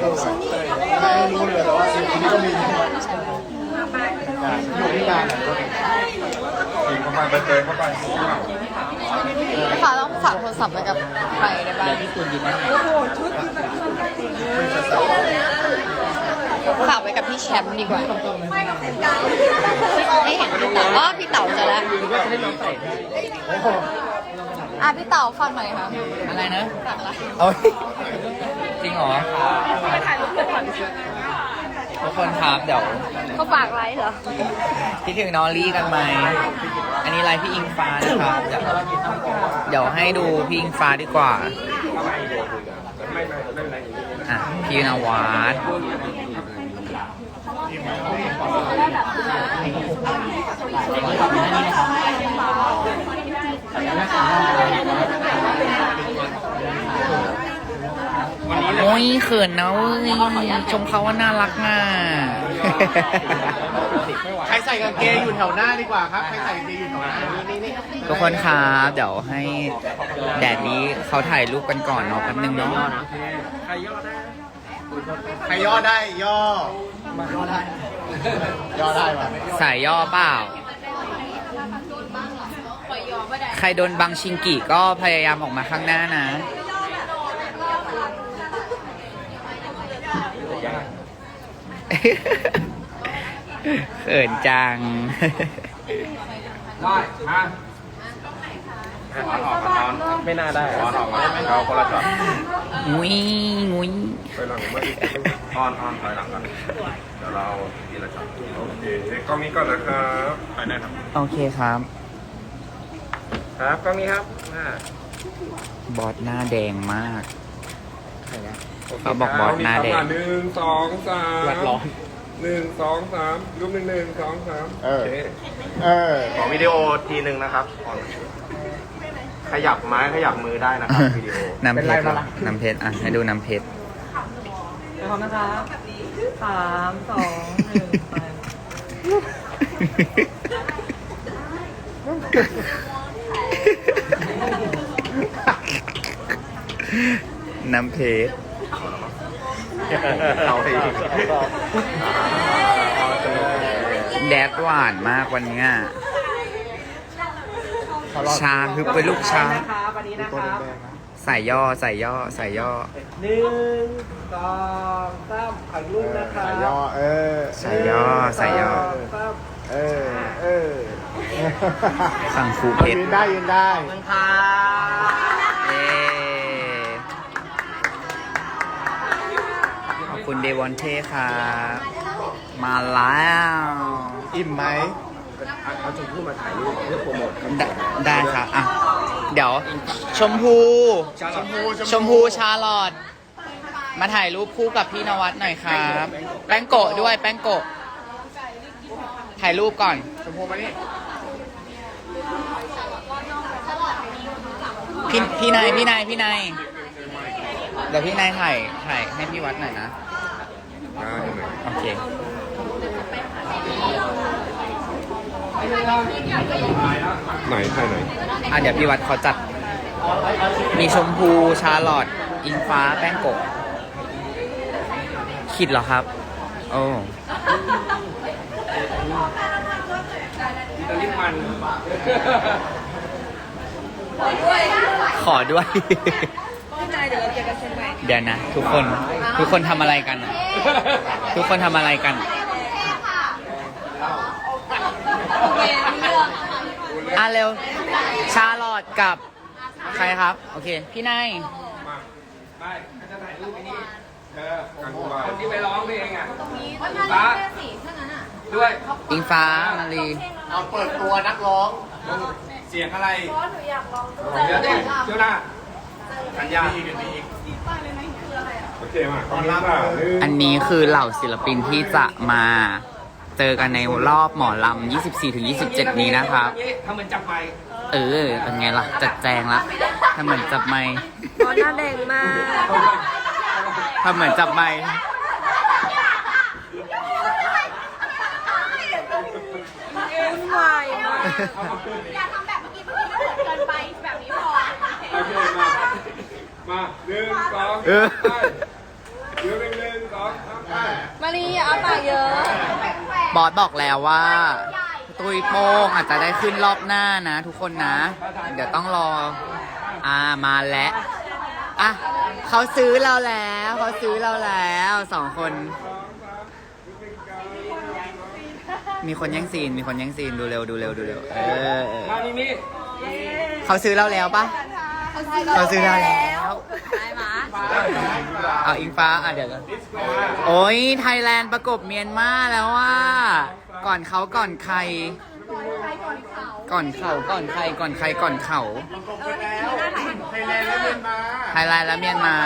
ไม่รู้เลยแต่ว่าสิ่งนี้ก็มีอยู่ที่งานอะก็กินเข้าไปเตยเข้าไปค่ะต้องฝากโทรศัพท์ไว้กับใครได้บ้างฝากไว้กับพี่แชมป์ดีกว่าไม่เห็นพี่เต๋ออ๋อพี่เต๋อเจอแล้วอะพี่เต๋อฝากหน่อยค่ะ อะไรนะฝากละ เอาจริงเหรอทุกคนครับเดี๋ยวเขาฝากไลฟ์เหรอคิดถึงน้องลี่กันไหม อันนี้ไลฟ์พี่อิงฟ้านะครับ เดี๋ยวเดี๋ยวให้ดูพี่อิงฟ้าดีกว่าอะพี่นวัด โอ้ยเขินนะเว้ยชมเขาว่าน่ารักน่ะใครใส่กางเกงอยู่แถวหน้าดีกว่าครับ ใครใส่กางเกงอยู่แถวหน้านี่นี่ทุกคนครับเดี๋ยวให้แดดนี้เขาถ่ายรูปกันก่อนเนาะแป๊บนึงเนาะใครย่อได้ย่อย่อได้ย่อได้ป่ะสายย่อเปล่าใครโดนบังชิงกิก็พยายามออกมาข้างหน้านะ เขินจัง ได้มาออนออกมาตอนไม่น่าได้ออนออกมาเราคนละช็อตงุ้ยงุ้ยไปหลังไม่ออนออนถอยหลังกันเดี๋ยวเราทีละช็อตโอเคกล้องนี้ก่อนนะครับไปได้ครับ โอเคครับ ครับกล้องนี้ครับอ่าบอสหน้าแดงมาก เขาบอกบอสหน้าแดง หนึ่งสองสามวัดร้อน หนึ่งสองสามรูปหนึ่งหนึ่งสองสามเออ โคเออ ขอวิดีโอทีหนึ่งนะครับขยับไม้ขยับมือได้นะครับวิดีโอ น้ำเพชรเหรอน้ำเพชรอะ ให้ดูน้ำเพชรพร้อมนะคะสามสองหนึ่งไป น้ำเพชร เอาอีกแดดหวานมากวันเนี้ยชาคือเป็นลูกชานะครับวันนี้นะครับใส่ย่อใส่ย่อใส่ย่อหนึ่งสองสามถ่ายรูปนะครับใส่ย่อเออใส่ย่อใส่ย่อหนึ่งสองสามเออเออสั่งฟูเพชรยืนได้ยืนได้ขอบคุณครับ คุณเดวอนเท่ครับมาแล้วอิ่มไหมเอาชมพู่มาถ่ายรูปเพื่อโปรโมทได้ได้ครับอะเดี๋ยว ชมพูชมพูชมพูชาลอดมาถ่ายรูปคู่กับพี่นวัดหน่อยครับ แป้งโกะด้วยแป้งโกะถ่ายรูปก่อน ชมพูมานี่พี่พี่นายพี่นายพี่นายเดี๋ยวพี่นายถ่ายถ่ายให้พี่วัดหน่อยนะ โอเคไหนถ่ายไหนอะเดี๋ยวพี่วัดเขาจัด มีชมพูชาลอตอิงฟ้าแป้งโกะคิดเหรอครับ โอ้รีบมันขอด้วย เดี๋ยวนะ ทุกคนทุกคนทำอะไรกันอะทุกคนทำอะไรกันอะเร็ว ชาลอตกับใครครับ โอเค พี่นายได้จะถ่ายรูปนี้เออคนที่ไปร้องเพลงอะฟ้าด้วยอิงฟ้ามารีเอาเปิดตัวนักร้อง เสียงอะไรเดี๋ยวดิเดี๋ยวหน้า สัญญาอีกอีกโอเคมาตอนรับอะอันนี้คือเหล่าศิลปินที่จะมาเจอกันในรอบหมอลำ 24-27 นี้นะครับ ทำเหมือนจับไมค์เออ เป็นไงล่ะ จัดแจงละทำเหมือนจับไม้บอสหน้าแดงมากทำเหมือนจับไม้วุ่นวายมาก อย่าทำแบบเมื่อกี้เมื่อกี้มันเกิดเกินไปแบบนี้พอ โอเค มามาหนึ่งสองเออ ไปเดี๋ยวหนึ่งหนึ่งลีอย่าเอาปากเยอะ บอสบอกแล้วว่า ตุยโป้งอาจจะได้ขึ้นรอบหน้านะ ทุกคนนะ เดี๋ยวต้องรอ อ่ามาแล้วอะเขาซื้อเราแล้วเขาซื้อเราแล้วสองคน มีคนแย่งซีน มีคนแย่งซีนดูเร็วดูเร็วดูเร็วเออเออมามิมิเขาซื้อเราแล้วปะเขาซื้อเราแล้ว ได้มาเอาอิงฟ้าอะเดี๋ยวก่อนโอ้ยไทยแลนด์ประกบเมียนมาแล้วว่าก่อนเขาก่อนใครก่อนเขาก่อนใครก่อนใครก่อนเขาไทยแลนด์และเมียนมาไทยแลนด์และเมียนมา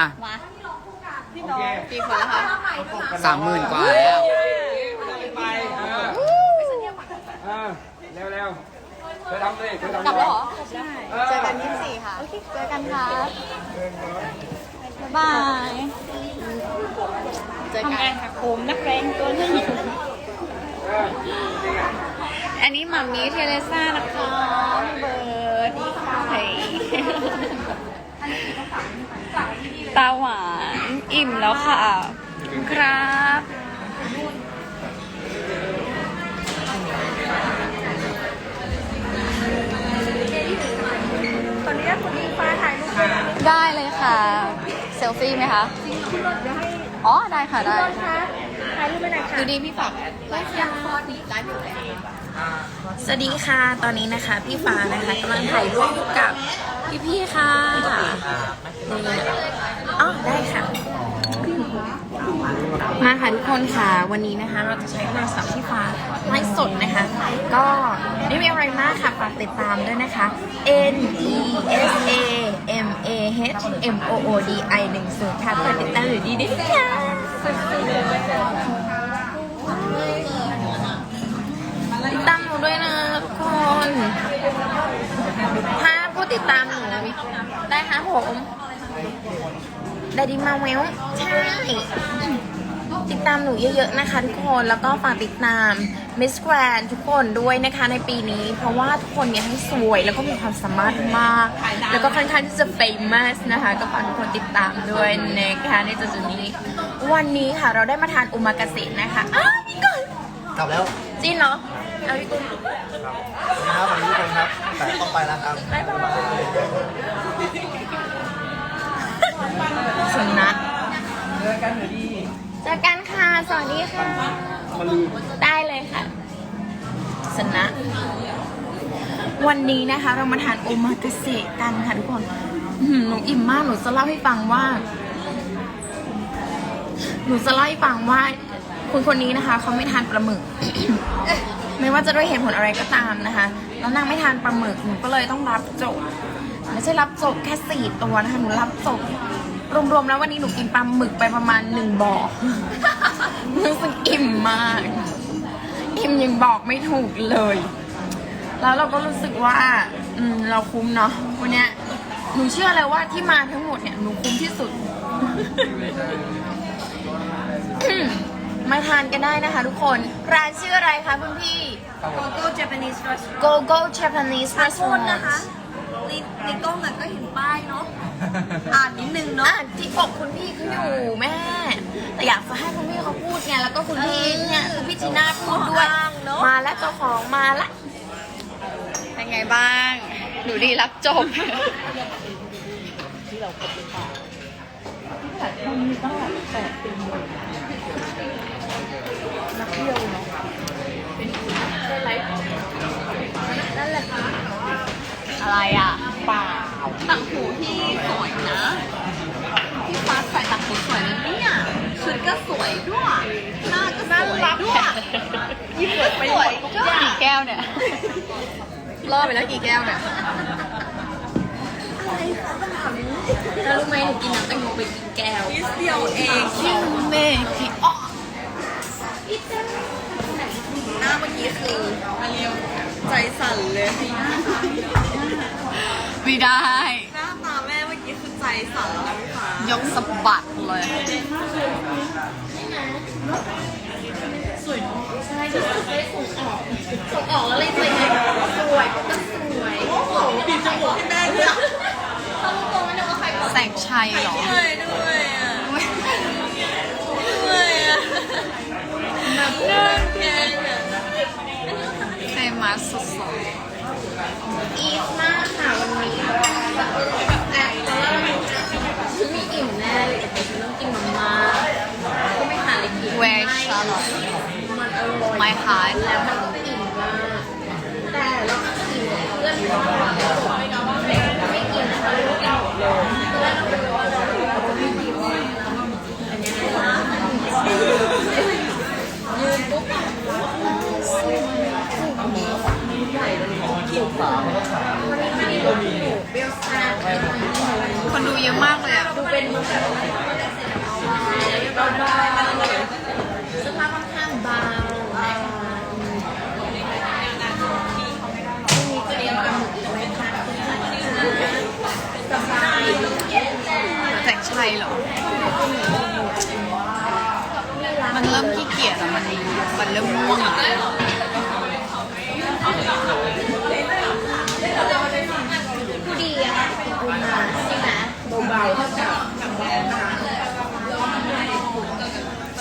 อะมาโอเคกี่คนแล้วคะสามหมื่นกว่าแล้วไปเออเออเร็วเร็ว เธอทำเลยเธอทำกลับแล้วเหรอเออเจอกันยี่สี่ค่ะ เจอกันครับบ๊ายบายเจอกันค่ะผมนักแรงตัวนึงอันนี้หมามีเทเลซ่านะคะเบิร์ดไข่ตาหวาน อิ่มแล้วค่ะ ครับ ได้เลยค่ะ เซลฟี่ไหมคะอ๋อ ได้ค่ะได้ถ่ายรูปไปไหนค่ะดูดีพี่ฝากไลฟ์ยังคอร์นี้ไลฟ์อยู่แล้วสวัสดีค่ะ ตอนนี้นะคะ พี่ฟ้านะคะกำลังถ่ายรูปอยู่กับพี่ๆค่ะนี่อ๋อได้ค่ะ มาค่ะทุกคนค่ะ วันนี้นะคะ เราจะใช้โทรศัพท์พี่ฟ้าไลฟ์สดนะคะ ก็ไม่มีอะไรมากค่ะฝากติดตามด้วยนะคะ N E S A M A H M O O D I 1 0ค่ะฝาติดตามหรือดีด้วยค่ะติดตามหนูด้วยนะทุกคน ถ้าผู้ติดตามหนูได้ค่ะผม ได้ดีมาแววใช่ ติดตามหนูเยอะๆนะคะทุกคนแล้วก็ฝากติดตาม Miss Grand ทุกคนด้วยนะคะในปีนี้ เพราะว่าทุกคนเนี่ยทั้งสวยแล้วก็มีความสามารถมาก แล้วก็ค่อนข้างที่จะ famous นะคะ ก็ฝากทุกคนติดตามด้วยนะคะในจุดๆนี้ วันนี้ค่ะเราได้มาทานอุมากาเสะนะคะอ้าวพี่ก่อนกลับแล้วจริงเหรอเอาพี่กุ้งครับวันนี้ทุกคนครับแต่ต้องไปแล้วครับบ๊ายบายสุนัขเจอกันดีเจอกันค่ะ ส วัสดีค่ะ ได้เลยค่ะ สนะ วันนี้นะคะเรามาทานโอมากาเสะกันค่ะทุกคนอื้อหือหนูอิ่มมากหนูจะเล่าให้ฟังว่า หนูจะเล่าให้ฟังว่าคุณคนนี้นะคะเขาไม่ทานปลาหมึก ไม่ว่าจะด้วยเหตุผลอะไรก็ตามนะคะ แล้วนางไม่ทานปลาหมึกหนูก็เลยต้องรับจบไม่ใช่รับจบแค่สี่ตัวนะคะหนูรับจบรวมๆแล้ววันนี้หนูกินปลาหมึกไปประมาณหนึ่งบ่อ รู้สึกอิ่มมาก อิ่มยังบอกไม่ถูกเลย แล้วเราก็รู้สึกว่า อืม เราคุ้มเนาะวันเนี้ยหนูเชื่อเลยว่าที่มาทั้งหมดเนี่ยหนูคุ้มที่สุด มาทานกันได้นะคะทุกคน ร้านชื่ออะไรคะคุณพี่ Go Japanese restaurant Go Go Japanese ขอโทษ Restaurant นะคะในในกล้องอะก็เห็นป้ายเนาะ อ่านนิดนึงเนาะ อ่านที่อกคุณพี่เขาอยู่แม่ แต่อยากจะให้คุณพี่เขาพูดไงแล้วก็คุณพี่เนี่ยคุณพี่จีน่าพูดด้วยอ้างเนอะมาแล้วเจ้าของมาละเป็นไงบ้าง หนูดีรับจบอะไรอะเปล่าต่างหูที่สวยนะ ก็สวยด้วย หน้าก็สวยด้วยยิ้มไปหมดทุกอย่างกี่แก้วเนี่ยล่อไปแล้วกี่แก้วเนี่ยแล้วรู้ไหมหนูกินน้ำแตงโมไปกี่แก้วนิดเดียวเองคิวเมคิอ๋อหน้าเมื่อกี้คือใจสั่นเลยไม่ได้ หน้าตาแม่เมื่อกี้คือใจสั่นแล้วพี่ฟ้ายกสะบัด เลยค่ะสวยใช่ส่งออกส่งออกแล้วเลยสวยไงสวยก็สวย โอ้โหปิดจมูกให้แม่ด้วยเขารู้ตัวไม่รู้ว่าใครแสงชัยเหรอด้วยด้วยอะด้วยอะแบบเนิ่นแกงอะใครมาสดๆอีฟมากค่ะวันนี้แบบแอบ my heart แล้วมันอิ่มมาก แต่เราก็อิ่มเพื่อนไม่กินนะคะไม่กินหมดเลยเพื่อนเราเป็นร้อยร้อยไม่กินอันนี้นะยืนปุ๊บคนดูเยอะมากเลยอะ ดูเป็นแบบเบาๆเสื้อผ้าค่อนข้างเบานะคะพรุ่งนี้เตรียมปลาหมึกอีกไหมคะสบายแต่งชัย เหรอ มันเริ่มขี้เกียจอะมันมันเริ่มง่วงอะผู้ดีอะค่ะคุณมาใช่ไหมเบาๆ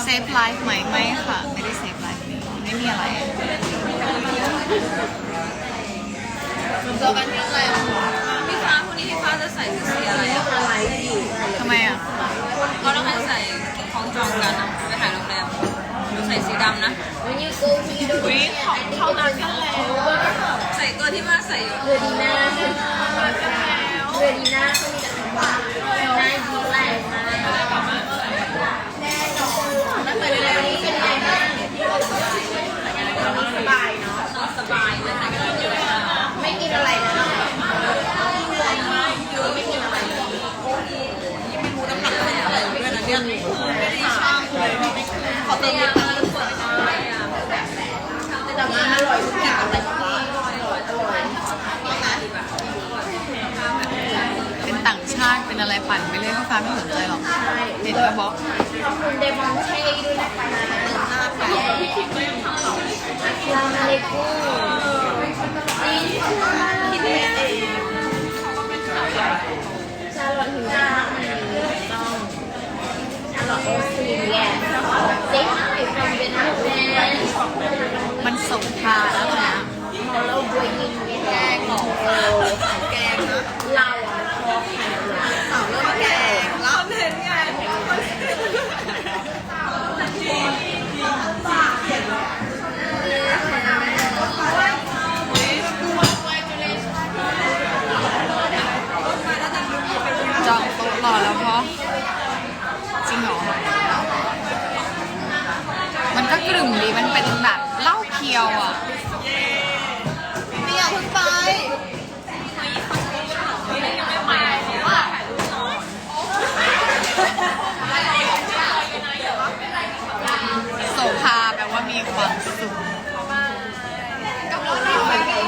เซฟไลฟ์ไหมไม่ค่ะ ไม่ได้เซฟไลฟ์ไม่มีอะไรเจอกันที่อะไร ฟ้าคนนี้พี่ฟ้าจะใส่ชุดสีอะไรอะไรอยู่ทำไมอะก็ต้องให้ใส่ของจองกันนะไปถ่ายโรงแรมใส่สีดำนะ When you go to the อุ้ยของเขานัดกันแล้ว ใส่ตัวที่ว่าใส่อยู่ เรดีน่าใช่ไหมเรดีน่าเขามีแต่คำว่าเรดีน่ายิ้มแรงมากแล้วเหมือนในนี้เป็นไงบ้างสบายเนาะ นอนสบายเลยแต่ก็ต้องอยู่ ไม่กินอะไรนะไม่กินอะไรเลย น้ำหนักใส่อะไรอยู่ด้วยนะเนี่ยไม่ได้ช่างเลย ขอเติมน้ำตาลก่อนแต่ว่าอร่อยทุกอย่างเลยเป็นต่างชาติเป็นอะไรปั่นไปเรื่อยฟ้าไม่สนใจหรอกเห็นก็บอกขอบคุณเดมอนเช่ด้วยนะคะหนึ่งหน้าค่ะลามาเลกุนี่ สงครามแล้วนะเราบวยยิงแกงหรอแกงนะเราอะพอแข่งสาวเริ่มแกงเราเห็นไงจองโต๊ะรอแล้วพราะจริงเหรอมันก็กลึ่มดีมันเป็นแบบ เหล้าเคียวอะนี่อย่าเพิ่งไป โสภาแปลว่ามีความสุขกับเราดีไปกัน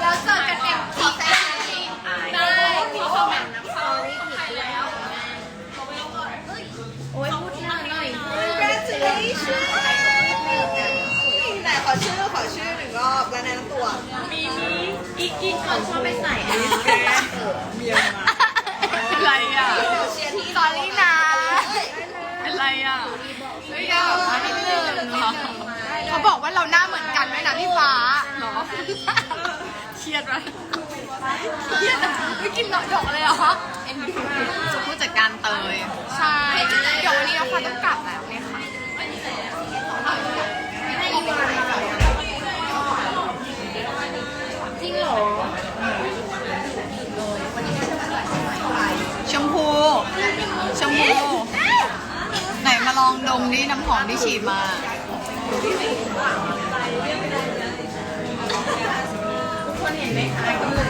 แล้วเจอกันเองขอแซงได้ขอคอมเมนต์นะขอรีบผิดแล้ว โอ้ยพูดหน่อยหน่อย congratulations แต่ขอชื่อขอชื่อหนึ่งรอบและแนะนำตัว มีมีอีกอีก คนชอบไปใส่อันนี้อะไรอะเชียร์ที่สอรี่นะเป็นไรอะไม่ยามานิดนึงเขาบอกว่าเราหน้าเหมือนกันด้วยนะพี่ฟ้าเหรอเครียดไหมเครียดอะไม่กินหน่อยดอกเลยเหรอเอ็นดูผู้จัดการเตย ใช่ เดี๋ยววันนี้เราฟ้าต้องกลับแล้วเนี่ยค่ะจริงเหรอ ชมพูไหนมาลองดมดิน้ำหอมที่ฉีดมา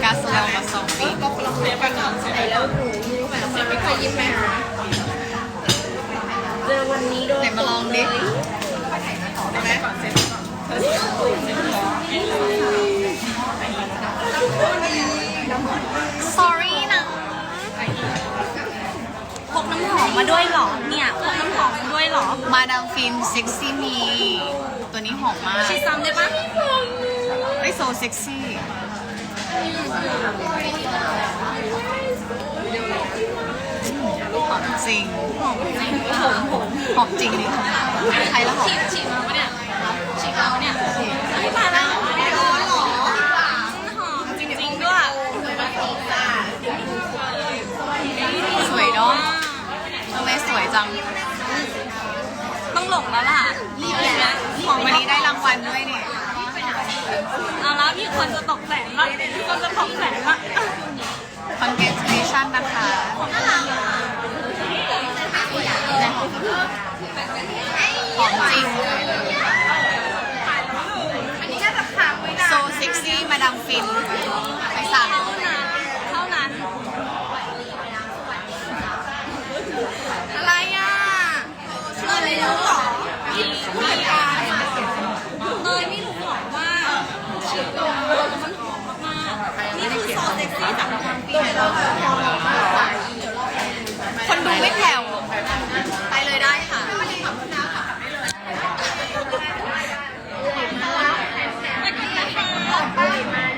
กาสเลลมาสองปีก็ลองเรียนไปก่อนไหนแล้วหนูรู้ไหมว่าไม่เคยยิ้มไหมคะเจอวันนี้โดนไหนมาลองดิ sorry มมาด้วยเหรอเนี่ยพกน้ำหอมมาด้วยเหรอมาดามฟินเซ็กซี่มี ตัวนี้หอมมากชีซ้ำได้ปะไม่โซเซ็กซี่หอมจริงหอมจริงหอมหอมหอมจริงนี่ใครแล้วหอมฉีดฉีดมาปะเนี่ยฉีดมาปะเนี่ย สวยจัง ต้องหลงแล้วล่ะ รีบเลยนะของวันนี้ได้รางวัลด้วยเนี่ยเอาละพี่คนจะตกแสนละพี่คนจะตกแสนละ congratulation นะคะของจริงอันนี้น่าจะค้างไว้นาน so sexy มาดามฟิน คนดูไม่แผ่วไปเลยได้ค่ะ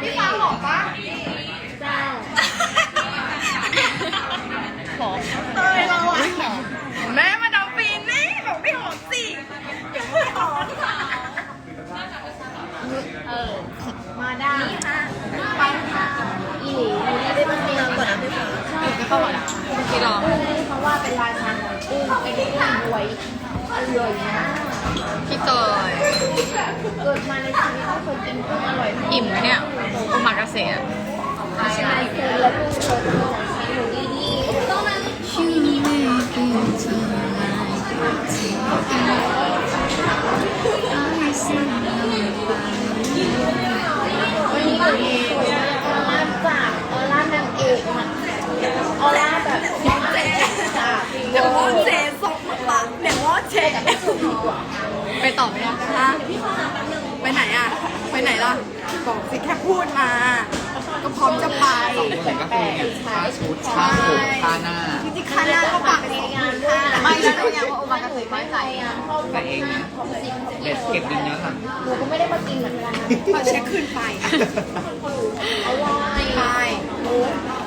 พี่ฟ้าหอมปะแม่มาดามฟินนี่บอกไม่หอมสิยังไม่หอมมาได้ไปค่ะอีหลีนี่ได้มาเรียนก่อนนะพี่ฟ้า ไม่เข้าวหรอพี่ลองเพราะว่าเป็นราชาของกุ้งเป็นกุ้งบวยอร่อยมากพี่เตยเกิดมาในชีวิตไม่เคยกินกุ้งอร่อยอิ่มไหมเนี่ยโอมากาเสะใช่เคยแล้วกุ้งสดของชีหนูดีๆต้องนั้นวันนี้ก็มีสวยมากออร่าจากออร่านางเอกค่ะ ออร่าแบบน้องเจ๊จากเดี๋ยวว่าเจส่งมาปะเดี๋ยวว่าเจไปต่อไหมอะฮะไปไหนอะไปไหนล่ะ บอกสิแค่พูดมา ก็พร้อมจะไปผมก็คือเนี่ยค่าชุดค่าผมค่าหน้าจริงๆค่าหน้าก็ปากเป็นสองหมื่นห้าไม่แล้วรู้ยังว่าโอมากาเสะไม่ใส่อะแต่เองนะเด็ดเก็บดินย้อนหลังหนูก็ไม่ได้มากินเหมือนกันมาเช็คคืนไปอร่อยไป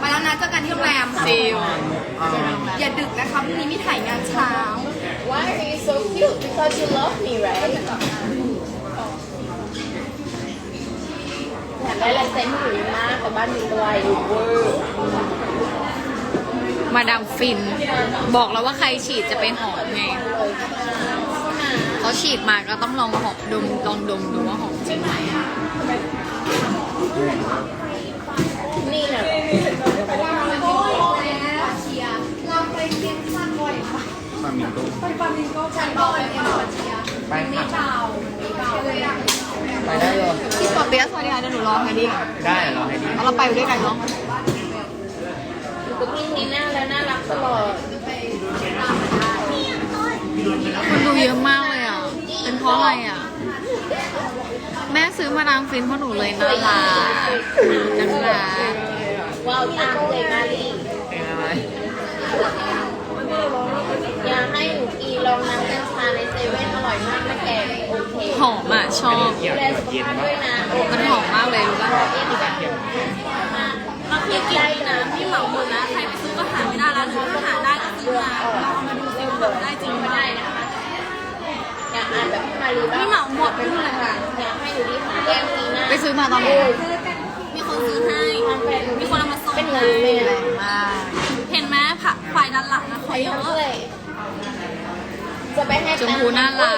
ไปแล้วนะเจอกันที่โรงแรมซิลอ่าอย่าดึกนะคะพรุ่งนี้มีถ่ายงานเช้า Why are you so cute because you love me right อยากได้ลายเซ็นหนูมากแต่บ้านหนูไวอยู่เวอร์มาดามฟิน บอกแล้วว่าใครฉีดจะไปหอมไงเขาฉีดมาก็ต้องลองหอมดมลองดมดูว่าหอมจริงไหมนี่น่ะ มามีตุ้มไปค่ะไปได้เลย พี่ปอเปียะสวัสดีค่ะเดี๋ยวหนูรอให้ดิได้เหรอให้ดีเอาเราไปด้วยกันเนาะหนูก็กินนี้หน้าแล้วน่ารักตลอดคนดูเยอะมากเลยอะ เป็นเพราะอะไรอะ แม่ซื้อมาดามฟินเพราะหนูเลยน่ารักจังหวะว้าวจังเลยมาลีเป็นอะไรอยากให้หนูกีลองน้ำกัญชาในเซเว่นอร่อยมากนะแกโอเคหอมอะชอบ ดูแลสุขภาพด้วยนะมันหอมมากเลยรู้ป่ะแล้วพี่กินนี่นะพี่เหมาหมดนะใครไปซื้อก็หาไม่ได้แล้วหรือถ้าหาได้ก็ซื้อมาเราเอามาดูซิว่าหาได้จริงไหมได้นะคะอยากอ่านแบบพี่มารีบ้างพี่เหมาหมดไปเท่าไหร่คะอยากให้หนูดีหาแก้มทีหน้าไปซื้อมาตอนไหนอะมีคนซื้อให้มีคนเอามาส่งเป็นเงินเลยแรงมากเห็นไหมผักฝ่ายด้านหลังนะเขาเยอะเลย จะไปให้ชมพูน่ารัก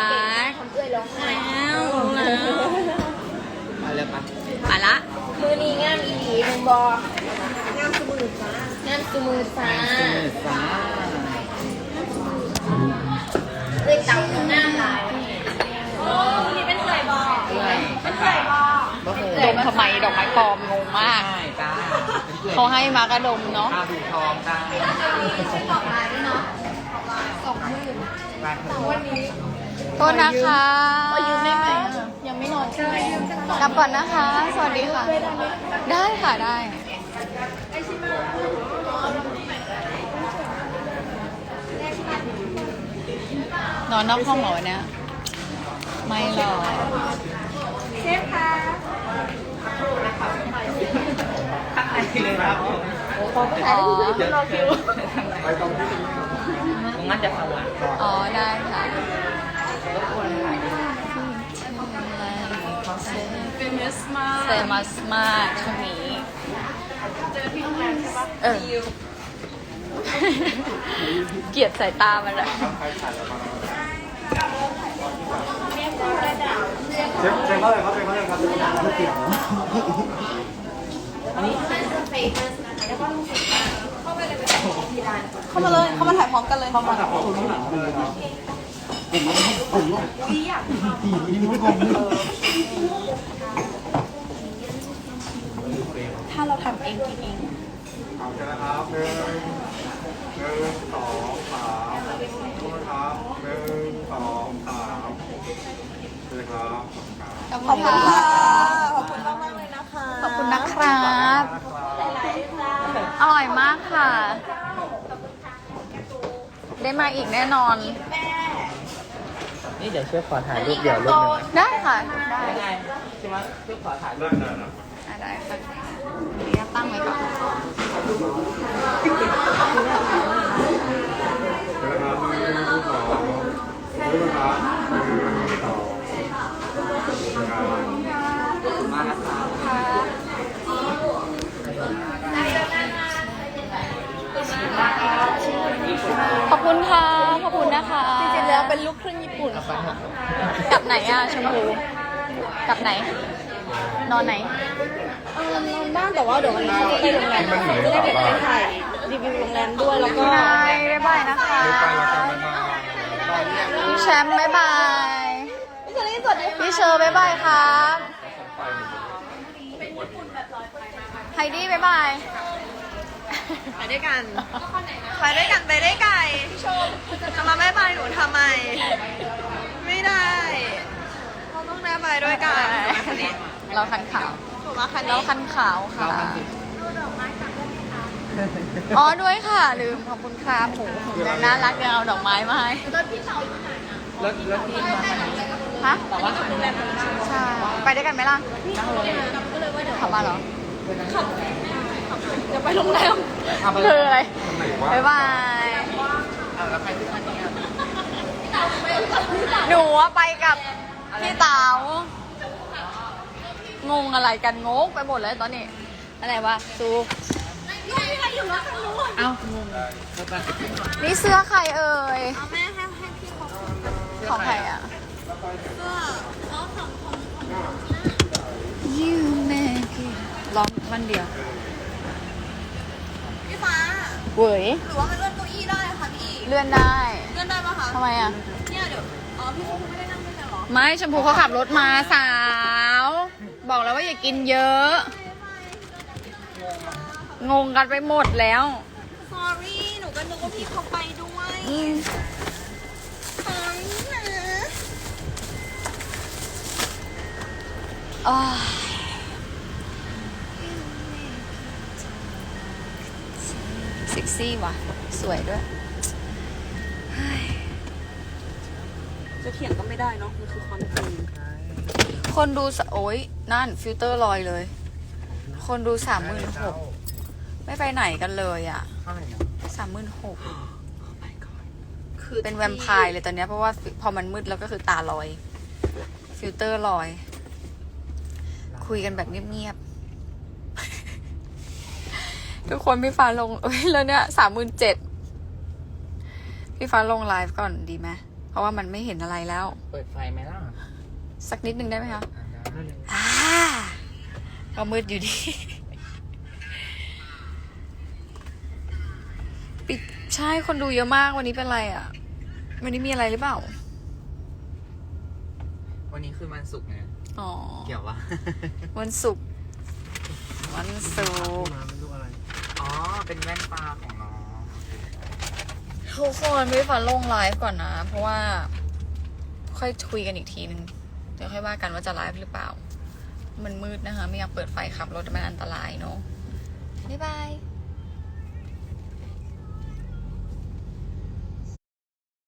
ทำเอื้อยร้องไห้แล้วแล้วไปเลยปะไปละ มือนี้งามอีหลีมึงบอกามสมือฟ้างามสมือฟ้าฟ้าเลยเต่าของหน้าลายนี่เป็นไก่บอเป็นไก่ก็คือดมทำไมดอกไม้ปลอมงงมากใช่จ้าเขาให้มากระดมเนาะข้าวถูกทองจ้าดอกไม้ด้วยเนาะสองหมื่นมาเถอะ โทษนะคะเอายืมได้ไหมยังไม่นอนใช่ไหมกลับก่อนนะคะ สวัสดีค่ะ ได้ค่ะได้นอนนอกห้องเหรอวะเนี่ยไม่หรอกเลยครับขอผู้ชายได้ที่เพื่อนรอคิว ไปตรงที่ตรงนั้นจะสว่างก่อนอ๋อ ได้ค่ะเฟมิสมาเซมัสมากช่วงนี้เออเกลียดสายตามันอะเรียกเชฟเชฟเขาเลยครับเชฟเขาเลยครับ เข้ามาเลย เข้ามาถ่ายพร้อมกันเลย เข้ามาถ้าเราทำเองกินเองเอาเชิญนะครับหนึ่งหนึ่งสองสามขอบคุณครับหนึ่งสองสามเชิญครับขอบคุณค่ะขอบคุณมากมากๆเลยนะคะ ขอบคุณนะครับ อร่อยมากค่ะ ได้มาอีกแน่นอน นี่เดี๋ยวช่วยขอถ่ายรูปเดี่ยวรูปหนึ่งได้ค่ะ ได้ได้ใช่ไหมช่วยขอถ่ายรูปได้ได้นะอะได้ค่ะเดี๋ยวตั้งไว้ก่อนเชิญนะครับหนึ่งสองหนึ่งครับหนึ่งสองครับมานะ ครับขอบคุณค่ะ ขอบคุณนะคะ จริงๆแล้วเป็นลูกครึ่งญี่ปุ่นค่ะกลับไหนอะชมพูกลับไหน นอนไหนเออนอนบ้านแต่ว่าเดี๋ยววันนี้เขาจะไปโรงแรมค่ะจะได้เก็บไปถ่ายรีวิวโรงแรมด้วยแล้วก็บายบ๊ายบายนะคะพี่แชมป์บ๊ายบายพี่เชอรี่สวัสดีค่ะพี่เชอร์บ๊ายบายครับไฮดี้บ๊ายบาย ไปด้วยกันไปด้วยกันไปได้ไก่พี่ชมจะมาแม่บายหนูทำไม ไม่ได้เราต้องแม่บายด้วยกันเราคันขาวหนูมาคันเรานี้คันขาวค่ะอ๋อด้วยค่ะ ลืมขอบคุณครับโหน่ารักเดี๋ยวเอาดอกไม้มาให้แล้วแล้วที่มาฮะแต่ว่าใช่ไปด้วยกันไหมล่ะขับมาเหรอเดี๋ ยวไปโรงแรมเอาไปคืออะไรไหนวะบ๊ายบายเอาแล้วไปที่คันนี้อะหนูอะไปกับพี่เต๋างงอะไรกันงงไปหมดเลยตอนนี้อะไรวะซูเอ้างงแล้วไปนี่เสื้อใครเอ่ยเอาแม่ให้ให้พี่เขาของใครอะเสื้ออ๋อของของ You make it ร้องมันเดียว พี่ฟ้า เว้ยหรือว่ามันเลื่อนเก้าอี้ได้คะพี่ เลื่อนได้เลื่อนได้ปะคะทำไมอะ เนี่ยเดี๋ยว อ๋อพี่ชมพูไม่ได้นั่งด้วยกันเหรอ ไม่ชมพูเขาขับรถมาสาว บอกแล้วว่าอย่ากินเยอะ งงกันไปหมดแล้ว sorry หนูก็นึกว่าพี่เขาไปด้วยอืม sorry นะอ้า ซ็กซี่ว่ะ สวยด้วยจะเถียงก็ไม่ได้เนาะมันคือความจริงคนดูสะโอ้ยนั่นฟิลเตอร์ลอยเลย คนดูสามหมื่นหกไม่ไปไหนกันเลยอะเท่าไหร่นะสามหมื่นหกคือเป็นแวมไพร์เลยตอนเนี้ยเพราะว่าพอมันมืดแล้วก็คือตาลอย ฟิลเตอร์ลอย คุยกันแบบเงียบๆ ทุกคนพี่ฟ้าลงเอ้ยแล้วเนี่ยสามหมื่นเจ็ดพี่ฟ้าลงไลฟ์ก่อนดีไหมเพราะว่ามันไม่เห็นอะไรแล้ว เปิดไฟไหมล่ะสักนิดนึงได้ไหมคะอ่าได้เลยอ่าก็มืดอยู่ดี ปิดใช่คนดูเยอะมากวันนี้เป็นไรอะ วันนี้มีอะไรหรือเปล่า วันนี้คือวันศุกร์ไงอ๋อ เกี่ยววะ วันศุกร์วันศุกร์ เป็นแว่นตาของน้องทุกคนไม่ฝันลงไลฟ์ก่อนนะ เพราะว่า ค่อยคุยกันอีกทีนึงเดี๋ยวค่อยว่ากันว่าจะไลฟ์หรือเปล่า มันมืดนะคะ ไม่อยากเปิดไฟขับรถมันอันตรายเนาะบ๊ายบาย